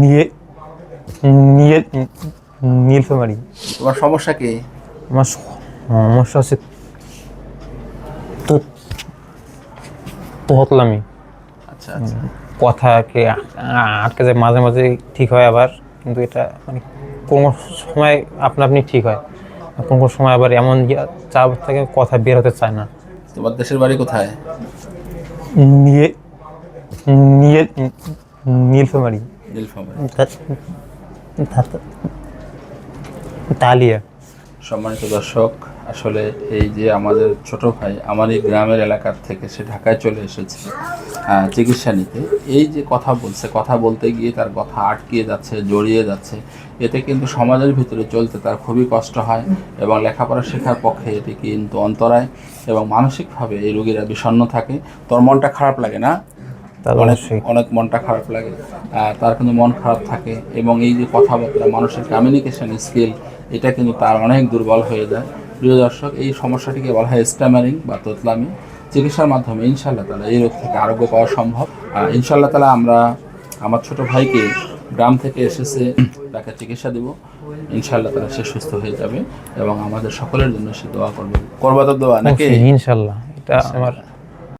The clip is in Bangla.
নিয়ে নিয়ে নীলফামারি। তোমার সমস্যা কি? আমার সমস্যা হচ্ছে তো আচ্ছা আচ্ছা। কথাকে আটকে যায় মাঝে মাঝে ঠিক হয় আবার কিন্তু এটা মানে কোনো সময় আপনা আপনি ঠিক হয়। কোনো কোনো সময় আবার এমন চাপ থেকে কথা বের হতে চায় না। তোমার দেশের বাড়ি কোথায়? নিয়ে নিয়ে নীলফামারী। তালিয়া। সম্মানিত দর্শক আসলে এই যে আমাদের ছোট ভাই আমার এই গ্রামের এলাকার থেকে সে ঢাকায় চলে এসেছে চিকিৎসা নিতে। এই যে কথা বলছে কথা বলতে গিয়ে তার কথা আটকিয়ে যাচ্ছে জড়িয়ে যাচ্ছে। এতে কিন্তু সমাজের ভিতরে চলতে তার খুবই কষ্ট হয় এবং লেখাপড়া শেখার পক্ষে এটি কিন্তু অন্তরায় এবং মানসিকভাবে এই রোগীরা বিষণ্ণ থাকে। তোর মনটা খারাপ লাগে না? অনেক অনেক মনটা খারাপ লাগে। তার কিন্তু মন খারাপ থাকে এবং এই যে কথাবার্তা মানুষের কমিউনিকেশন স্কিল এটা কিন্তু তার অনেক দুর্বল হয়ে যায়। প্রিয় দর্শক এই সমস্যাটিকে বলা হয় স্ট্যামারিং বা তোতলামি। চিকিৎসার মাধ্যমে ইনশাল্লাহ তালা এই রোগ থেকে আরোগ্য পাওয়া সম্ভব। ইনশাল্লাহ তালা আমরা আমার ছোট ভাইকে গ্রাম থেকে এসেছে তাকে চিকিৎসা দেব। ইনশাল্লাহ তালা সে সুস্থ হয়ে যাবে এবং আমাদের সকলের জন্য সে দোয়া করবে। করবা তো দোয়া নাকি? ইনশাল্লাহ এটা আমার